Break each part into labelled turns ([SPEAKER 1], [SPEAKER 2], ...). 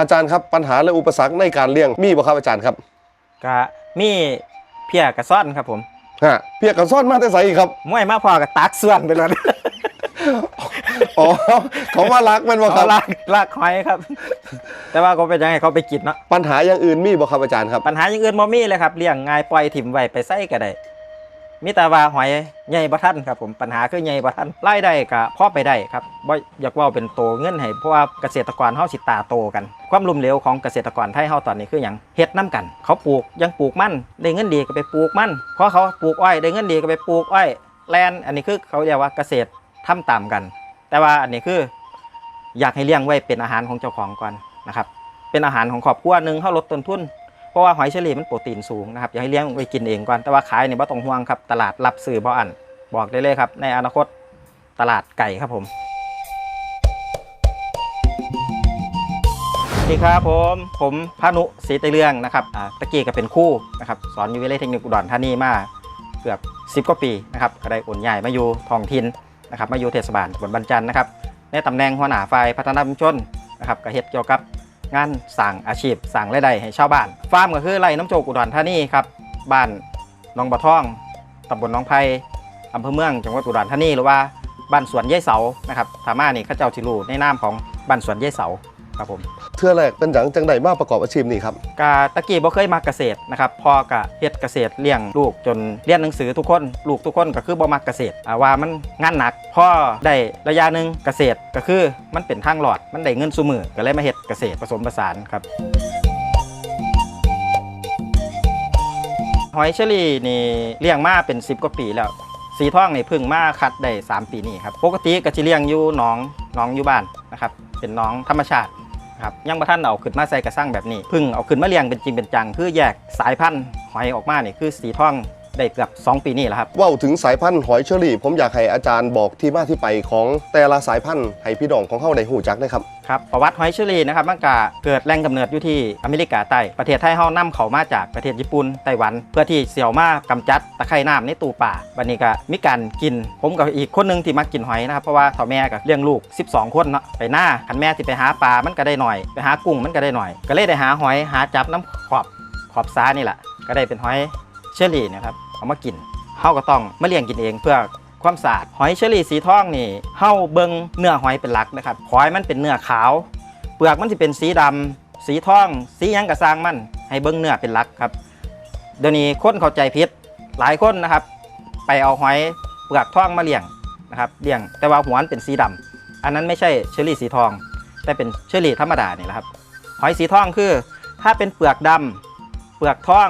[SPEAKER 1] อาจารย์ครับปัญหาและอุปสรรคในการเลี้ยงมีบ่ครับอาจารย์ครับ
[SPEAKER 2] ก็มีเพียกระซ่อนครับผม
[SPEAKER 1] ฮะเพียกกันซ่อนมาแต่ใสอีกครับ
[SPEAKER 2] มวยมาพอกับตักส่วนไปเลย
[SPEAKER 1] อ๋อเขาว่ารักแมันบ่ค
[SPEAKER 2] เขา
[SPEAKER 1] รับ
[SPEAKER 2] ลากลากหอยครับ แต่ว่าก็เป็นยังไงเขาไปกินเนาะ
[SPEAKER 1] ปัญหาอย่างอื่นมีบ่ครับอาจารย์ครับ
[SPEAKER 2] ปัญหาอย่างอื่นบ่มีเลยครับเลี้ยงง่ายปล่อยถิ่มไว้ไปใส่ก็ได้ มีแต่ว่าหอยใหญ่บ่ทันครับผมปัญหาคือใหญ่บ่ทันรายได้ก็พอไปได้ครับบ่อยากว่าเป็นโตเงินให้เพราะว่าเกษตรกรเฮาสิตาโตกัน ความล้มเหลวของเกษตรกรไทยเฮาตอนนี้คือหยังเฮ็ดน้กัน เขาปลูกยังปลูกมันได้เงินดีก็ไปปลูกมันเพราะเขาปลูกอ้อยได้เงินดีก็ไปปลูกอ้อยแลนอันนี้คือเขาเรียกว่าเกษตรทำตามกัน แต่ว่าอันนี้คืออยากให้เลี้ยงไว้เป็นอาหารของเจ้าของก่อนนะครับเป็นอาหารของครอบครัวหนึ่งเขาลดต้นทุน เพราะว่าหอยเชอรี่มันโปรตีนสูงนะครับอยากให้เลี้ยงไว้กินเองก่อนแต่ว่าขายเนี่ยบ่ต้องห่วงครับตลาดรับซื้อบ่อันบอกได้เลยครับในอนาคตตลาดไก่ครับผมสวัสดีครับผมผมพานุศรีตเรื่องนะครับตะกี้ก็เป็นคู่นะครับสอนอยู่วิทยาลัยเทคนิคอุดรธานีมาเกือบ 10 กว่าปีนะครับก็ได้โอนย้ายมาอยู่ท้องถิ่นนะครับมาอยู่เทศบาลตำบลบรรจันนะครับในตำแหน่งหัวหน้าฝ่ายพัฒนาชุมชนนะครับก็เฮ็ดเกี่ยวกับ งานสั่งอาชีพสั่งรายได้ให้ชาวบ้าน ฟาร์มก็คือไร่น้ำโจกอุดรธานีครับ บ้านหนองบะท่องตำบลหนองไผ่อำเภอเมืองจังหวัดอุดรธานีหรือว่าบ้านสวนยายเสานะครับสามารถนี่เข้าเจ้าทิรูในนามของบ้านสวนยายเสาครับผม
[SPEAKER 1] เทื่อแรกเป็นหยังจังใดมาประกอบอาชีพนี้ครับ
[SPEAKER 2] กาตะกี้บ่เคยมาเกษตรนะครับพ่อกะเฮ็ดเกษตรเลี้ยงลูกจนเรียนหนังสือทุกคนลูกทุกคนก็คือบ่มักเกษตรอ่าว่ามันงานหนักพ่อได้ระยะหนึ่งเกษตรก็คือมันเป็นทางหลอดมันได้เงินซุมือก็เลยมาเฮ็ดเกษตรผสมผสานครับหอยเชอรี่นี่เลี้ยงมาเป็น 10 กว่าปีแล้วสีทองนี่พิ่งมาคัดได้ 3 ปีนี้ครับ ปกติก็จะเลี้ยงอยู่หน้องหน้องอยู่บ้านนะครับ เป็นน้องธรรมชาติ ครับยังมาท่านเอาขึ้นมาใส่กระสั่งแบบนี้พึ่งเอาขึ้นมาเลี้ยงเป็นจริงเป็นจังคือแยกสายพันธุ์หอยออกมานี่คือสีทอง ได้เกือบ2 ปีนี่แหละครับ
[SPEAKER 1] เว่าถึงสายพันธุ์หอยเชอรี่ ผมอยากให้อาจารย์บอกที่มาที่ไปของแต่ละสายพันธุ์ให้พี่น้องของเฮาได้หูจักนะครับ
[SPEAKER 2] ครับประวัติหอยเชอรี่นะครับมันก็เกิดแหล่งกำเนิดอยู่ที่อเมริกาใต้ประเทศไทยเฮานำเขามาจากประเทศญี่ปุ่นไต้หวัน เพื่อที่เสี่ยวมากำจัดตะไคร่น้ำในตู้ป่าบันนี้ก็มีการกิน ผมกับอีกคนหนึงที่มากินหอยนะครับเพราะว่าพ่อแม่ก็เลี้ยงลูก 12 คนเนาะไปหน้าคันแม่ที่ไปหาปลามันก็ได้หน่อยไปหากุ้งมันก็ได้หน่อย ก็เลยได้หาหอยหาจับน้ำขอบขอบซานี่แหละก็ได้เป็นหอยเชอรี่นะครับ เอามากินเฮาก็ต้องมาเลี้ยงกินเองเพื่อความสะอาดหอยเชอรี่สีทองนี่เฮาเบิงเนื้อหอยเป็นหลักนะครับหอยมันเป็นเนื้อขาว เปลือกมันจะเป็นสีดำสีทอง สียังกระซางมัน ให้เบิ้งเนื้อเป็นหลักครับเดี๋ยวนี้คนเข้าใจผิดหลายคนนะครับ ไปเอาหอยเปลือกทองมาเลี้ยงนะครับเลี้ยงแต่ว่าหัวมันเป็นสีดำอันนั้นไม่ใช่เชอรี่สีทอง แต่เป็นเชอรี่ธรรมดานี่แหละครับหอยสีทองคือ ถ้าเป็นเปลือกดำเปลือกทอง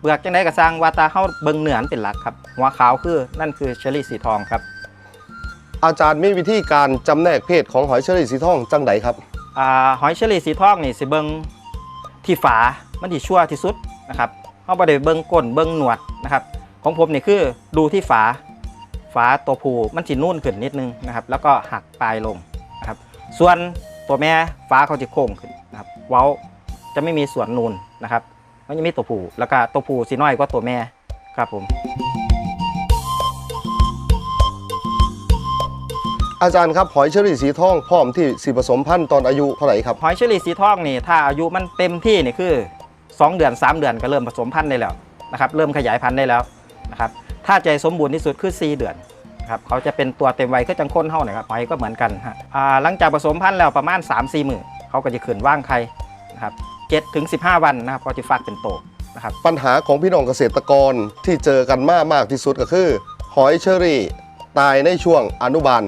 [SPEAKER 2] เปลือกจังไดกระซางวาตาเข้าเบิ้งเนื้อมันเป็นหลักครับหัวขาวคือนั่นคือเชอรี่สีทองครับ
[SPEAKER 1] อาจารย์มีวิธีการจำแนกเพศของหอยเชอรี่สีทองจังใดครับ
[SPEAKER 2] อ่าหอยเชอรี่สีทองนี่สิเบิงที่ฝามันที่ชั่วที่สุดนะครับเขาบ่ได้เบิงก้นเบิงหนวดนะครับ ของผมนี่คือดูที่ฝาฝาตัวผู้มันสินุ่นขึ้นนิดนึงนะครับ แล้วก็หักปลายลงนะครับ ส่วนตัวแม่ฝาเขาจะโค้งขึ้นนะครับ เว้าจะไม่มีส่วนนูนนะครับ มันจะมีตัวผู้แล้วก็ตัวผู้สีน้อยกว่าตัวแม่ครับผม
[SPEAKER 1] อาจารย์ครับหอยเชอรี่สีทองพร้อมที่สีผสมพันธุ์ตอนอายุเท่าไหร่ครับ
[SPEAKER 2] หอยเชอรี่สีทองนี่ถ้าอายุมันเต็มที่นี่คือ 2 เดือน 3 เดือนก็เริ่มผสมพันธุ์ได้แล้วนะครับเริ่มขยายพันธุ์ได้แล้วนะครับถ้าใจสมบูรณ์ที่สุดคือ 4 เดือนนะครับเขาจะเป็นตัวเต็มวัยคือจังค้นเท่านะครับหอยก็เหมือนกันฮะอ่าหลังจากผสมพันธุ์แล้วประมาณ 3-4หมื่นเขาก็จะขึ้นว่างไข่นะครับ 7ถึง15 วันนะครับก็จะฟักเป็นโตนะครับ
[SPEAKER 1] ปัญหาของพี่น้องเกษตรกรที่เจอกันมากมากที่สุดก็คือ หอยเชอรี่ตายในช่วงอนุบาล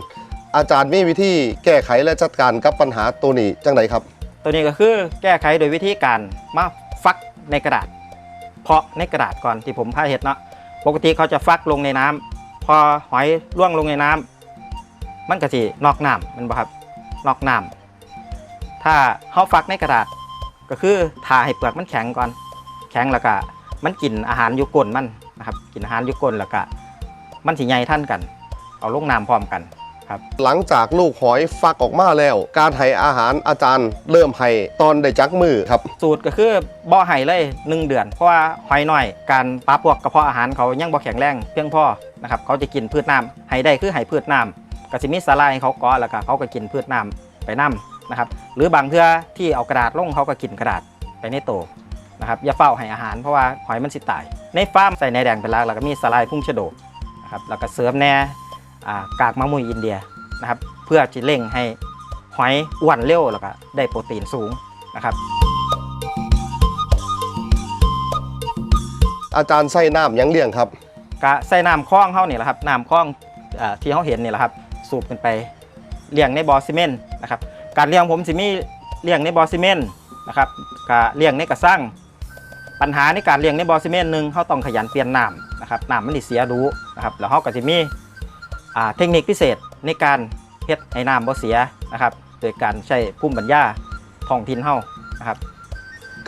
[SPEAKER 1] อาจารย์มีวิธีแก้ไขและจัดการกับปัญหาตัวนี้จังไดครับ
[SPEAKER 2] ตัวนี้ก็คือแก้ไขโดยวิธีการมาฟักในกระดาษ เพาะในกระดาษก่อนที่ผมพาเห็ดเนาะปกติเขาจะฟักลงในน้ำพอหอยล่วงลงในน้ำมันก็สินอกน้ำแมันบ่ครับนอกน้ำถ้าเขาฟักในกระดาษ ก็คือทาให้เปลือกมันแข็งก่อน แข็งแล้วก็มันกินอาหารอยุก้นมันนะครับ กินอาหารอยุก้นแล้วก็มันสิใหญ่ท่านกัน เอาลงน้ำพร้อมกันครับ
[SPEAKER 1] หลังจากลูกหอยฟักออกมาแล้ว การให้อาหารอาจารย์ เริ่มให้ตอนได้จักมือครับ
[SPEAKER 2] สูตรก็คือบ่อไห้เลย 1 เดือน เพราะว่าหอยน้อย การปรับพวกกระเพาะอาหารเขายังบ่แข็งแรงเพียงพอนะครับเขาจะกินพืชน้ำให้ได้คือให้พืชน้ำก็สิมีสาลายให้เขาเกาะแล้วก็เขาก็กินพืชน้ำไปน้ นะครับหรือบางเทื่อที่เอากระดาษลงเขาก็กินกระดาษไปในโตนะครับอย่าเฝ้าให้อาหารเพราะว่าหอยมันสิตาย ในฟาร์มใส่ในแดงเป็นหลักแล้วก็มีสไลด์พุ่งชะโดนะครับแล้วก็เสริมแน่อ่ากากมะมุยอินเดียนะครับเพื่อจะเร่งให้หอยอ้วนเร็วแล้วก็ได้โปรตีนสูงนะครับ
[SPEAKER 1] อาจารย์ใส่น้ำหยังเลี้ยงครับ
[SPEAKER 2] กะใส่น้ำคลองเขานี่แหละครับน้ำคลองเออที่เขาเห็นนี่แหละครับสูบขึ้นไปเลี้ยงในบ่อซีเมนต์นะครับ การเลี้ยงผมสิมีเลี้ยงในบ่อซีเมนต์นะครับกะเลี้ยงในกระซังปัญหาในการเลี้ยงในบ่อซีเมนต์หนึ่งเขาต้องขยันเปลี่ยนน้ำนะครับน้ำมันสิเสียดูนะครับแล้วเขาก็จะมีอ่าเทคนิคพิเศษในการเฮ็ดให้น้ำบ่เสียนะครับโดยการใช้ภูมิปัญญาท้องถิ่นเฮานะครับ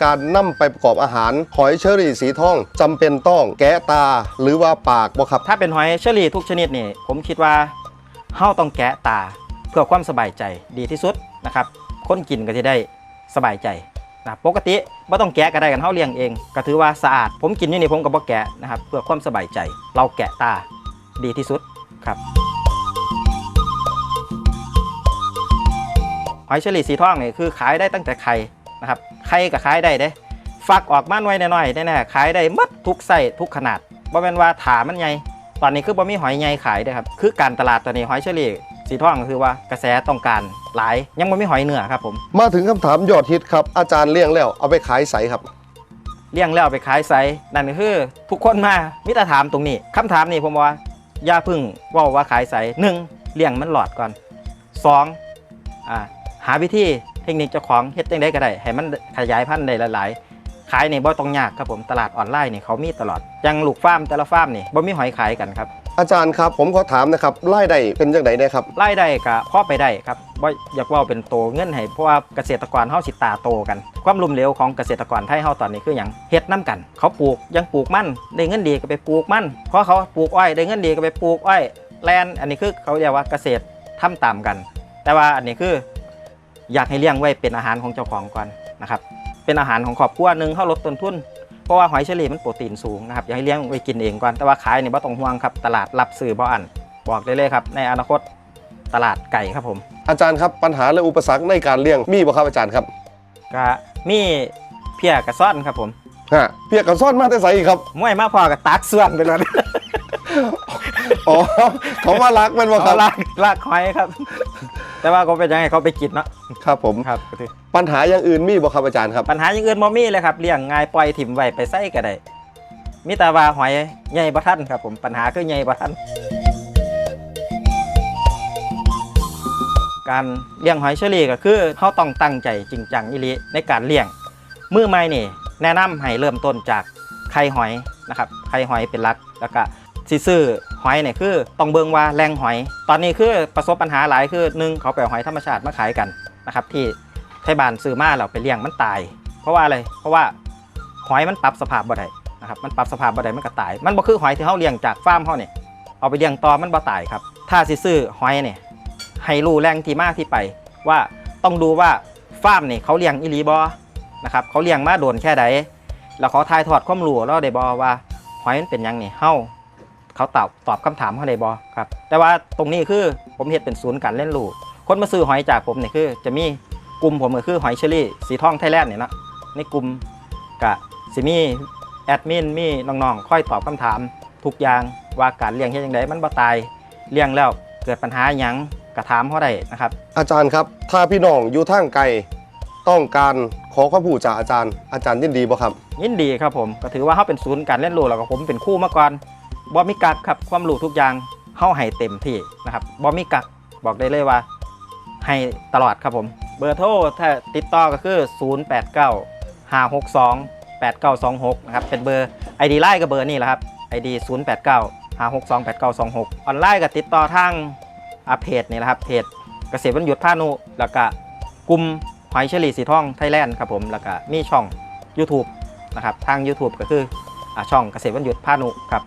[SPEAKER 1] การนำไปประกอบอาหารหอยเชอรี่สีทองจำเป็นต้องแกะตาหรือว่าปากบ่ครับ
[SPEAKER 2] ถ้าเป็นหอยเชอรี่ทุกชนิดนี่ผมคิดว่าเฮาต้องแกะตาเพื่อความสบายใจดีที่สุด นะครับคนกินก็จะได้สบายใจนะปกติไม่ต้องแกะก็ได้กันเฮาเลี้ยงเองก็ถือว่าสะอาด ผมกินอยู่นี่ผมก็บ่แกะนะครับเพื่อความสบายใจ เราแกะตาดีที่สุดครับหอยเชอรี่สีทองนี่คือขายได้ตั้งแต่ไข่นะครับไข่ก็ขายได้เด้ฟักออกมาหน่วยน้อยๆแน่ๆขายได้หมดทุกไส้ทุกขนาดบ่แม่นว่าถามันใหญ่ตอนนี้คือบ่มีหอยใหญ่ขายเด้ครับคือการตลาดตอนนี้หอยเชอรี่ สีทองก็คือว่ากระแสต้องการหลายยังบ่มีหอยเนื้อครับผม
[SPEAKER 1] มาถึงคำถามยอดฮิตครับ อาจารย์เลี้ยงแล้วเอาไปขายใสครับ
[SPEAKER 2] เลี้ยงแล้วเอาไปขายไซนั่นก็คือ ทุกคนมามิตรถามตรงนี้คำถามนี้ผมว่าอย่าเพึ่งเว่าว่าขายไซหนึ่งเลี้ยงมันหลอดก่อนสองอ่าหาวิธีเทคนิคเจ้าของเฮ็ดจังไดก็ได้ให้มันขยายพันธุ์ได้หลายๆ ขายนี่บ่ต้องยากครับผมตลาดออนไลน์นี่เขามีตลอดอยังลูกฟาร์มแต่ละฟาร์มนี่บ่มีหอยขายกันครับ
[SPEAKER 1] อาจารย์ครับผมขอถามนะครับรายได้เป็นจังไดได้ครับ
[SPEAKER 2] รายได้ก็พอไปได้ครับบ่าอยากว่าเป็นโตเงินให้เพราะว่าเกษตรกรเฮาสิตาโตกัน ความลุ่มเหลวของเกษตรกรไทยเฮาตอนนี้คือหยังเฮ็ดน้กัน เขาปลูกยังปลูกมันได้เงินดีก็ไปปลูกมันเพราะเขาปลูกอ้อยได้เงินดีก็ไปปลูกอ้อยแลนอันนี้คือเขาเรียกว่าเกษตรทำตามกัน แต่ว่าอันนี้คืออยากให้เลี้ยงไว้เป็นอาหารของเจ้าของก่อนนะครับเป็นอาหารของครอบครัวหนึ่งเขาลดต้นทุน เพราะว่าหอยเชอรี่มันโปรตีนสูงนะครับอยากให้เลี้ยงไว้กินเองก่อน แต่ว่าขายนี่บ่ต้องห่วงครับ ตลาดรับซื้อบ่อันบอกได้เลยครับ ในอนาคตตลาดไก่ครับผม
[SPEAKER 1] อาจารย์ครับปัญหาและอุปสรรคในการเลี้ยงมีบ่ครับอาจารย์ครับ
[SPEAKER 2] ก็มีเพียกระซ่อนครับผม
[SPEAKER 1] ฮะเพียกกับซ่อนมาแต่ใสครับ
[SPEAKER 2] มวยมาพอกับตักส่วนไปเลย
[SPEAKER 1] อ๋อเขามารักแมันบ่ค
[SPEAKER 2] เขา
[SPEAKER 1] รับ
[SPEAKER 2] ลากลากหอยครับ แต่ว่าก็เป็นยังไงเขาไปกินเนาะ
[SPEAKER 1] ครับผม
[SPEAKER 2] ครับก็คือ
[SPEAKER 1] ปัญหาอย่างอื่นมีบ่ครับอาจารย์ครับ
[SPEAKER 2] ปัญหาอย่างอื่นบ่มีเลยครับเลี้ยงง่ายปล่อยถิ่มไว้ไปใส่ก็ได้มีแต่ว่าหอยใหญ่บ่ทันครับผมปัญหาคือใหญ่บ่ทันการเลี้ยงหอยเชอรี่ก็คือเขาต้องตั้งใจจริงจังอีหลีในการเลี้ยงมือใหม่นี่แนะนำให้เริ่มต้นจากไข่หอยนะครับไข่หอยเป็นหลักแล้วก็สิซื้อ หอยเนี่ยคือต้องเบิงว่าแรงหอย ตอนนี้คือประสบปัญหาหลายคือหนึ่งเขาไปเอาหอยธรรมชาติมาขายกันนะครับที่ไทยบ้านซื้อมาแล้วไปเลี้ยงมันตาย เพราะว่าอะไรเพราะว่าหอยมันปรับสภาพบ่ได้นะครับมันปรับสภาพบ่ได้มันก็ตาย มันบ่คือหอยที่เฮาเลี้ยงจากฟาร์มเฮาเนี่ยเอาไปเลี้ยงต่อมันบ่ตายครับถ้าสิซื้อหอยเนี่ยให้รู้แรงที่มาที่ไป ว่าต้องดูว่าฟาร์มนี่ยเขาเลี้ยงอีหลีบ่นะครับเขาเลี้ยงมาโดนแค่ใดแล้วเขาทายทอดความรู้เราได้บ่ว่าหอยมันเป็นยังนี่เฮา เขาตอบตอบคำถามเขาได้บ่ครับ แต่ว่าตรงนี้คือผมเฮ็ดเป็นศูนย์การเล่นรู้คนมาซื้อหอยจากผมเนี่ยคือจะมีกลุ่มผมก็คือหอยเชอรี่สีทองไทยแลนด์เนี่ยเนาะในกลุ่มกะสิมีแอดมินมีน้องๆคอยตอบคำถามทุกอย่างว่าการเลี้ยงเฮ็ดจังไดมันบ่ตายเลี้ยงแล้วเกิดปัญหาหยังก็ถามเขาได้นะครับ
[SPEAKER 1] อาจารย์ครับ ถ้าพี่น้องอยู่ทางไกลต้องการขอความรู้จากอาจารย์ อาจารย์ยินดีบ่ครับ
[SPEAKER 2] ยินดีครับผมก็ถือว่าเขาเป็นศูนย์การเล่นรู้แล้วก็ผมเป็นครู่มาก่อน บอมิกักครับความรู้ทุกอย่างเข้าให้เต็มที่นะครับบอมิกักบอกได้เลยว่า ให้ตลอดครับผมเบอร์โทรถ้าติดต่อก็คือ 089 562 8926 นะครับ เป็นเบอร์ ID ไลน์ก็เบอร์นี่แหละครับ ID 089 562 8926 ออนไลน์ก็ติดต่อทางอาเพจนี่แหละครับเพจเกษตรวันหยุดพานุแล้วก็กลุ่มหอยเชอรี่สีทองไทยแลนด์ครับผมแล้วก็มีช่อง YouTube นะครับทาง YouTube ก็คืออช่องเกษตรวันหยุดพานุครับ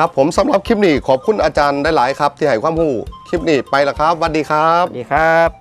[SPEAKER 1] ครับผมสำหรับคลิปนี้ขอบคุณอาจารย์ได้หลายๆครับ ที่ให้ความรู้คลิปนี้ไปแล้วครับสวัสดีครับ
[SPEAKER 2] สวัสดีครับ